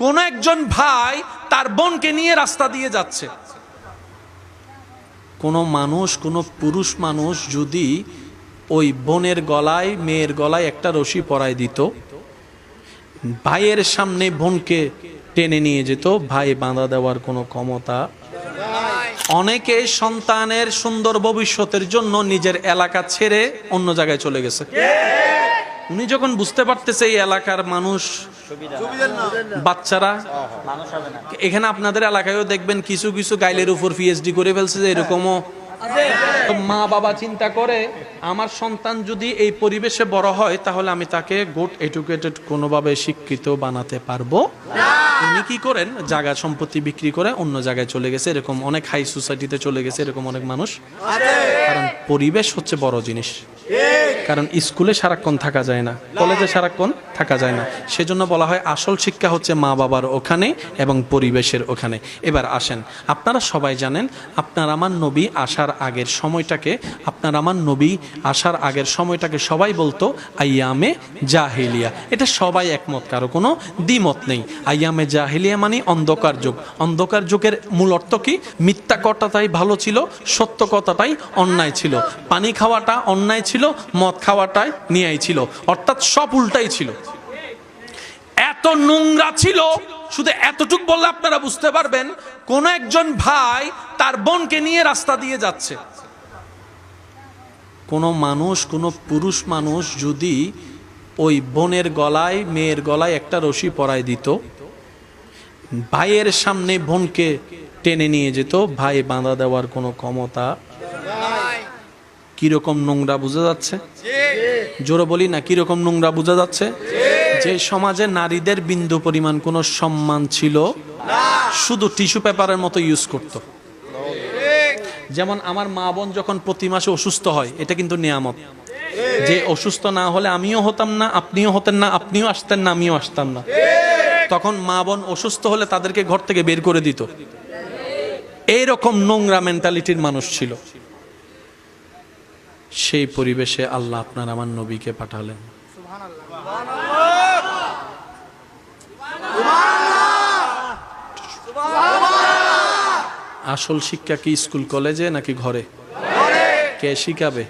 কোন একজন ভাই তার বোনকে নিয়ে রাস্তা দিয়ে যাচ্ছে। কোনো মানুষ, কোনো পুরুষ মানুষ যদি ওই বোনের গলায়, মেয়ের গলায় একটা রশি পরায় দিত, ভাইয়ের সামনে বোনকে টেনে নিয়ে যেত, ভাই বাঁধা দেওয়ার কোনো ক্ষমতা অনেকে সন্তানের সুন্দর ভবিষ্যতের জন্য নিজের এলাকা ছেড়ে অন্য জায়গায় চলে গেছে। উনি যখন বুঝতে পারতেছে এই এলাকার মানুষ বাচ্চারা? এখানে আপনাদের এলাকায়ও দেখবেন কিছু কিছু গাইলের উপর পিএইচডি করে ফেলছে যে এরকমও তো মা বাবা চিন্তা করে আমার সন্তান যদি এই পরিবেশে বড় হয় তাহলে আমি তাকে গুড এডুকেটেড কোনোভাবে শিক্ষিত বানাতে পারব। উনি কি করেন? জায়গা সম্পত্তি বিক্রি করে অন্য জায়গায় চলে গেছে এরকম অনেক হাই সোসাইটিতে চলে গেছে এরকম অনেক মানুষ। কারণ পরিবেশ হচ্ছে বড় জিনিস। কারণ স্কুলে সারাক্ষণ থাকা যায় না, কলেজে সারাক্ষণ থাকা যায় না। সেজন্য বলা হয় আসল শিক্ষা হচ্ছে মা বাবার ওখানে এবং পরিবেশের ওখানে। এবার আসেন, আপনারা সবাই জানেন, আপনার আমার নবী আসার আগের সময়টাকে, আপনার আমার নবী আসার আগের সময়টাকে সবাই বলতো আইয়ামে জাহিলিয়া। এটা সবাই একমত, কারও কোনো দ্বিমত নেই। আইয়ামে জাহিলিয়া মানে অন্ধকার যুগ। অন্ধকার যুগের মূল অর্থ কি? মিথ্যা কথাটাই ভালো ছিল, সত্য কথাটাই অন্যায় ছিল। পানি খাওয়াটা অন্যায় ছিল, মদ খাওয়াটাই নিয়াই ছিল। অর্থাৎ সব উল্টাই ছিল। এত নোংরা ছিল, শুধু এতটুক বললে আপনারা বুঝতে পারবেন, কোন একজন ভাই তার বোনকে নিয়ে রাস্তা দিয়ে যাচ্ছে। কোনো মানুষ, কোনো পুরুষ মানুষ যদি ওই বোনের গলায়, মেয়ের গলায় একটা রশি পরায় দিত, ভাইয়ের সামনে বোনকে টেনে নিয়ে যেত, ভাই বাঁধা দেওয়ার কোনো ক্ষমতা কীরকম নোংরা বোঝা যাচ্ছে? জোরে বলি না, কীরকম নোংরা বোঝা যাচ্ছে? যে সমাজে নারীদের বিন্দু পরিমাণ কোনো সম্মান ছিল, শুধু টিস্যু পেপারের মতো ইউজ করত। যেমন আমার মা বোন যখন প্রতি মাসে অসুস্থ হয়, এটা কিন্তু নিয়ামত। যে অসুস্থ না হলে আমিও হতাম না, আপনিও হতেন না, আপনিও আসতেন না, আমিও আসতাম না। তখন মা বোন অসুস্থ হলে তাদেরকে ঘর থেকে বের করে দিত। এইরকম নোংরা মেন্টালিটির মানুষ ছিল। সেই পরিবেশে আল্লাহ আপনার আমার নবীকে পাঠালেন। আসল শিক্ষা কি স্কুল কলেজে নাকি ঘরে? কে শিখাবে?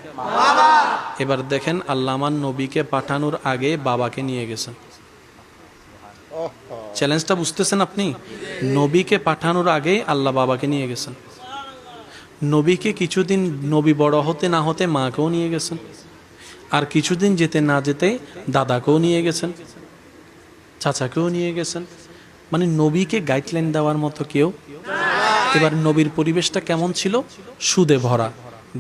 এবার দেখেন আল্লাহ আমার নবীকে পাঠানোর আগে বাবাকে নিয়ে গেছেন। চ্যালেঞ্জটা বুঝতেছেন আপনি? নবীকে পাঠানোর আগে আল্লাহ বাবাকে নিয়ে গেছেন। নবীকে কিছুদিন নবী বড় হতে না হতে মাকেও নিয়ে গেছেন। আর কিছুদিন যেতে না যেতে দাদাকেও নিয়ে গেছেন, চাচাকেও নিয়ে গেছেন। মানে নবীকে গাইডলাইন দেওয়ার মতো কেউ? এবার নবীর পরিবেশটা কেমন ছিল? সুদে ভরা,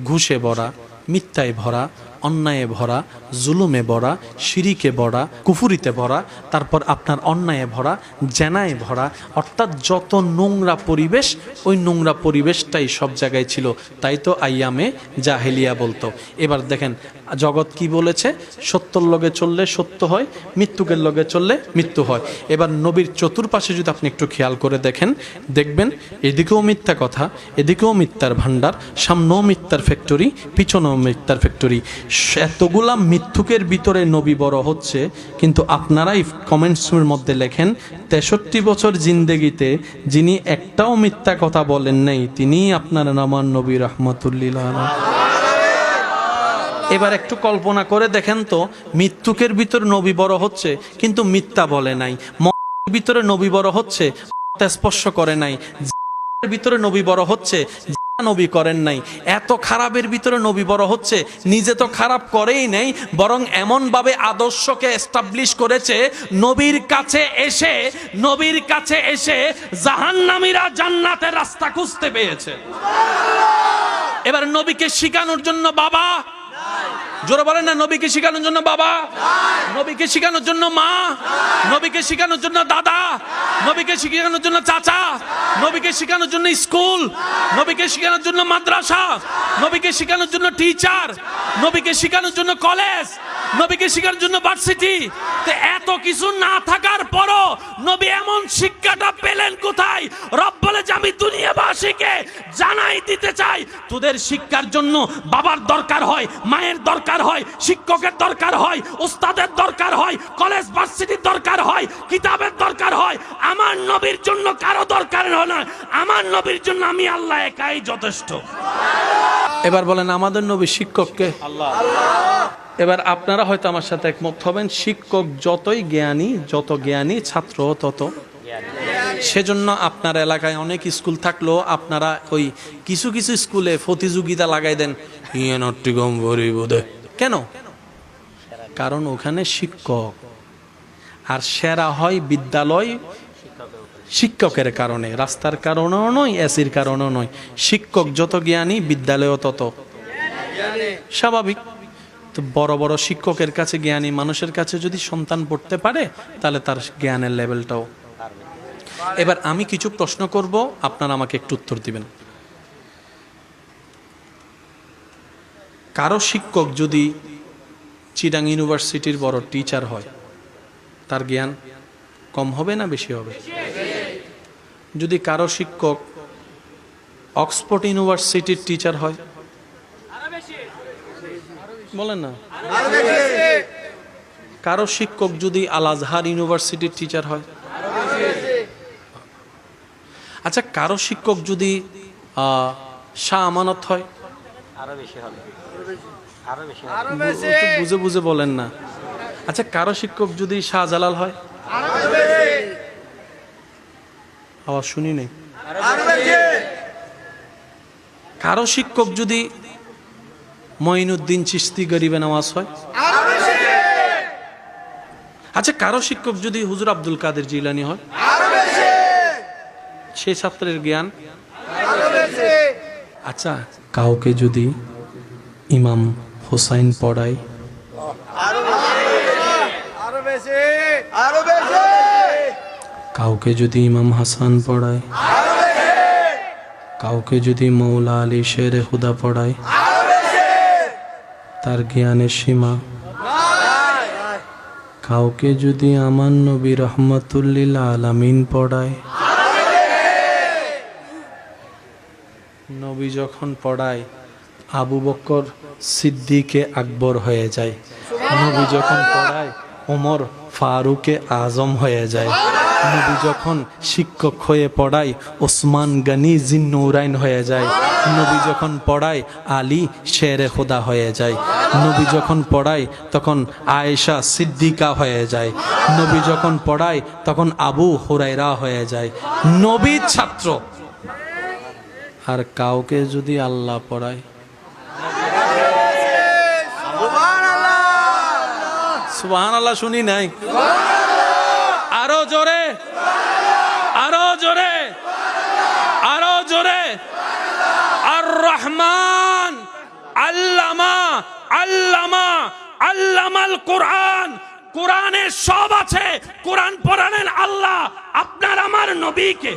ঘুষে ভরা মিথ্যায় ভরা, অন্যায়ে ভরা, জুলুমে ভরা, শিরিকে ভরা, কুফুরিতে ভরা, তারপর আপনার অন্যায়ে ভরা, জেনায় ভরা, অর্থাৎ যত নোংরা পরিবেশ, ওই নোংরা পরিবেশটাই সব জায়গায় ছিল। তাই তো আইয়ামে জাহেলিয়া বলতো। এবার দেখেন, জগৎ কি বলেছে? সত্যর লগে চললে সত্য হয়, মৃত্যুকের লগে চললে মৃত্যু হয়। এবার নবীর চতুর্পাশে যদি আপনি একটু খেয়াল করে দেখেন, দেখবেন এদিকেও মিথ্যা কথা, এদিকেও মিথ্যার ভাণ্ডার, সামনেও মিথ্যার ফ্যাক্টরি, পিছনেও মিথ্যার ফ্যাক্টরি এতগুলা মিথ্যুকের ভিতরে নবী বড় হচ্ছে, কিন্তু আপনারাই কমেন্টসের মধ্যে লেখেন, তেষট্টি বছর জিন্দেগিতে যিনি একটাও মিথ্যা কথা বলেন নাই, তিনিই আপনার নামান নবী রহমতুল্লিল এবার একটু কল্পনা করে দেখেন তো মৃত্যুকের ভিতর নবী বড় হচ্ছে, কিন্তু মিথ্যা বলে নাই। ভিতরে নবী বড় হচ্ছে স্পর্শ করে নাই। ভিতরে নবী বড় হচ্ছে নবী করেন নাই। এত খারাপের ভিতরে নবী বড় হচ্ছে, নিজে তো খারাপ করেই নেই, বরং এমন ভাবে আদর্শকে এস্টাবলিশ করেছে, নবীর কাছে এসে, নবীর কাছে এসে জাহান্নামীরা জান্নাতের রাস্তা খুঁজতে পেয়েছে। এবার নবীকে শিখানোর জন্য, বাবা জোরে বলেন না, নবীকে শেখানোর জন্য বাবা। নবীকে শেখানোর জন্য মা। নবীকে শেখানোর জন্য দাদা। নবীকে শিখানোর জন্য চাচা। নবীকে শেখানোর জন্য স্কুল। নবীকে শেখানোর জন্য মাদ্রাসা। নবীকে শেখানোর জন্য টিচার। নবীকে শেখানোর জন্য কলেজ। নবীকে শিখার জন্য ভার্সিটি তো এত কিছু না থাকার পরও নবী এমন শিক্ষাটা পেলেন কোথায়? রব বলে যে আমি দুনিয়াবাসীকে জানাই দিতে চাই। তোদের শিক্ষার জন্য বাবার দরকার হয় মায়ের দরকার হয় শিক্ষকের দরকার হয় ওস্তাদের দরকার হয় কলেজ ভার্সিটির দরকার হয় কিতাবের দরকার হয়। আমার নবীর জন্য কারও দরকার হয় না। আমার নবীর জন্য আমি আল্লাহ একাই যথেষ্ট। এবার বলেন আমাদের নবী শিক্ষককে? এবার আপনারা হয়তো আমার সাথে একমত হবেন, শিক্ষক যতই জ্ঞানী, যত জ্ঞানী ছাত্র তত। সেজন্য আপনার এলাকায় অনেক স্কুল থাকলেও আপনারা ওই কিছু কিছু স্কুলে প্রতিযোগিতা লাগাই দেন। ইয়েনটি কেন? কারণ ওখানে শিক্ষক। আর সেরা হয় বিদ্যালয় শিক্ষকের কারণে। রাস্তার কারণেও নয়, এসির কারণেও নয়। শিক্ষক যত জ্ঞানী, বিদ্যালয়ও তত। স্বাভাবিক। তো বড় বড় শিক্ষকের কাছে, জ্ঞানী মানুষের কাছে যদি সন্তান পড়তে পারে, তাহলে তার জ্ঞানের লেভেলটাও। এবার আমি কিছু প্রশ্ন করব, আপনারা আমাকে একটু উত্তর দিবেন। কারও শিক্ষক যদি চিটাং ইউনিভার্সিটির বড় টিচার হয়, তার জ্ঞান কম হবে না বেশি হবে? যদি কারও শিক্ষক অক্সফোর্ড ইউনিভার্সিটির টিচার হয় বলেন না। কারও শিক্ষক যদি আল আজহার ইউনিভার্সিটির টিচার হয়? আচ্ছা কারও শিক্ষক যদি শাহ আমানত হয়? আরও বেশি হবে। আরও বেশি হবে। একটু বুঝে বুঝে বলেন না। আচ্ছা কারও শিক্ষক যদি শাহজালাল হয়? আওয়াজ শুনি নেই। কারও শিক্ষক যদি মঈনুদ্দিন চিস্তি গরিবে নামাজ হয়? আচ্ছা কারও শিক্ষক যদি হুজুর আব্দুল কাদের জিলানি হয়? সে ছাত্রের জ্ঞান? আচ্ছা কাউকে যদি ইমাম হোসাইন পড়ায়? কাউকে যদি ইমাম হাসান পড়ায়? কাউকে যদি মৌলা আলী শের হুদা পড়ায়? তার জ্ঞানের সীমা। কাউকে যদি আমার নবী রহমতুল্লিল আলামিন পড়ায়, নবী যখন পড়ায়, আবু বকর সিদ্দিকে আকবর হয়ে যায়। নবী যখন পড়ায়, ওমর ফারুকে আজম হয়ে যায়। নবী যখন শিক্ষক হয়ে পড়ায়, ওসমান গনি জিন্নুরাইন হয়ে যায়। নবী যখন পড়ায়, আলী শেরে খোদা হয়ে যায়। নবী যখন পড়ায়, তখন আয়েশা সিদ্দিকা হয়ে যায়। নবী যখন পড়ায়, তখন আবু হুরাইরা হয়ে যায়। নবীর ছাত্র। আর কাউকে যদি আল্লাহ পড়ায়? সুবহান আল্লাহ শুনি নাই। আরও জোরে আরও জোরে আরও জোরে। আর রহমান আল্লামা আল্লামা, আল্লামাল কোরআন। কোরআনে সব আছে, কোরআন পড়ালেন আল্লাহ, আপনার আমার নবীকে।